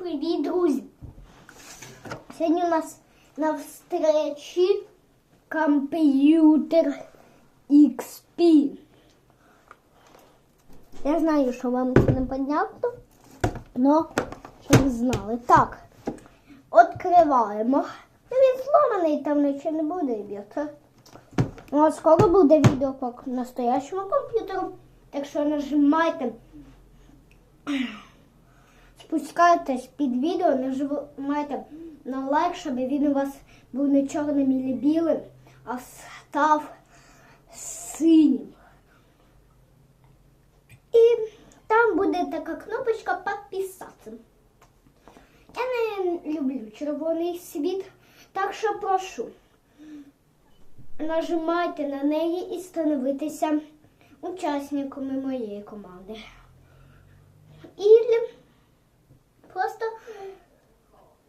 привіт, друзі! Сьогодні у нас на встречі комп'ютер XP. Я знаю, що вам це не понятно, але щоб знали. Так, відкриваємо. Ну, він зламаний, там нічого не буде, ребята. Ну, а скоро буде відео по настоящому комп'ютеру. Так що нажимайте спускайтесь під відео, нажимайте на лайк, щоб він у вас був не чорним і білим, а став синім. І там буде така кнопочка підписатися. Я не люблю червоний світ, так що прошу. Нажимайте на неї і становитися учасниками моєї команди. І Просто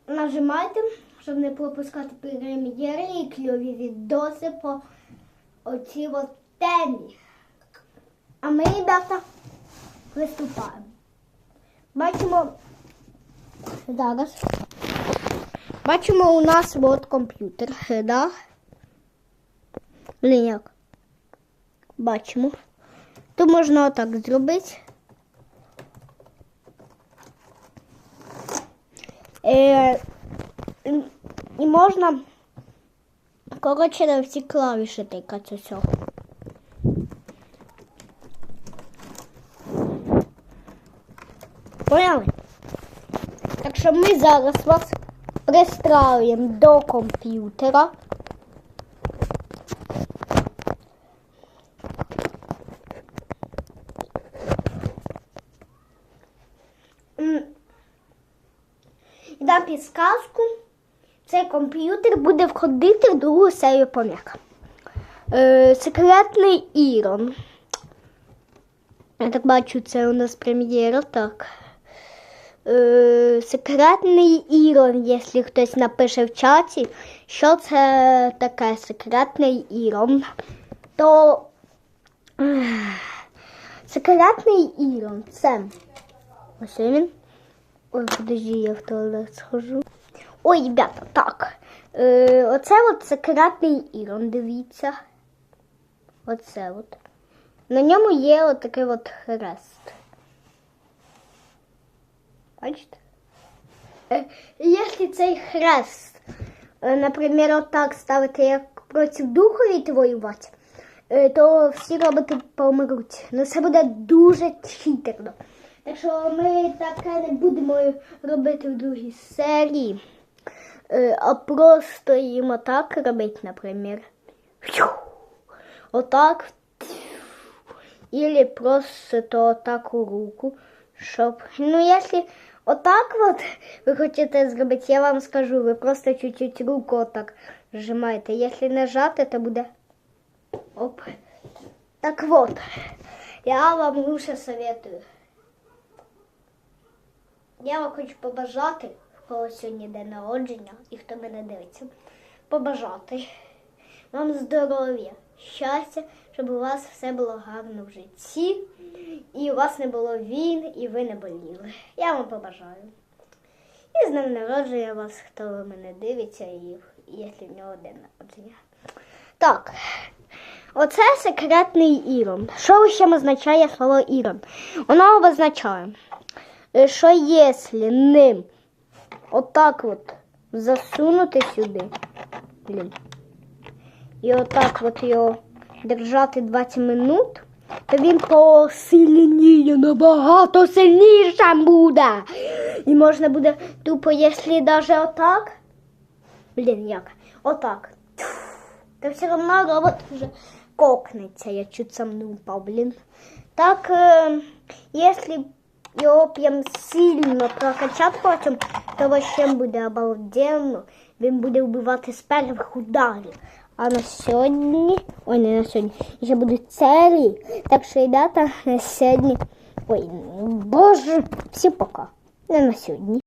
нажимайте, щоб не пропускати прем'єри і кльові відоси по оцій от темі. А ми, ребята, виступаємо. Бачимо зараз. Бачимо у нас от комп'ютер. Да? Блін, як? Бачимо. Тут можна отак зробити. Е, і можна, коротше, на всі клавіші тикати. Поняли? Так що ми зараз вас пристраємо до комп'ютера. Дам підсказку. Цей комп'ютер буде входити в другу серію пом'яка. Е, секретний Ірон. Я так бачу, це у нас прем'єра, так. Е, секретний Ірон, якщо хтось напише в чаті, що це таке секретний Ірон, то секретний Ірон це. Ось він. Ой, подожди, я в туалет схожу. Ой, ребята, так. Е, оце от секретний Ірон, дивіться. Оце от. На ньому є отакий от хрест. Бачите? Е, якщо цей хрест, е, наприклад, отак ставити, як проти духові воювати, е, то всі роботи помруть. Ну це буде дуже читерно. Так що ми таке не будемо робити в другій серії, Е, а просто їм отак робити, наприклад. Отак. Или просто то отак у руку, щоб. Ну, якщо отак от ви хочете зробити, я вам скажу, ви просто чуть-чуть руку отак зжимаєте. Якщо нажати, то буде. Оп. Так вот, я вам лучше советую. Я вам хочу побажати, кого сьогодні день народження і хто мене дивиться, побажати вам здоров'я, щастя, щоб у вас все було гарно в житті, і у вас не було війн, і ви не боліли. Я вам побажаю. І з днем народження вас, хто мене дивиться, і якщо в нього день народження. Так. Оце секретний Ірон. Що ще означає слово Ірон? Воно означає, е, що якщо ним отак от засунути сюди, блін, і отак от його держати 20 минут, то він посильніє, набагато сильніше буде. І можна буде тупо, якщо навіть отак, блін, як, отак, то все одно робот вже кокнеться, я чуть сам не упав, блін. Так, е, його прям сильно прокачати потім, то вообще буде обалденно. Він буде вбивати з перших ударів. А на сьогодні, ой, не на сьогодні, ще будуть серії. Так що, ребята, на сьогодні, ой, боже, всі пока. Не на сьогодні.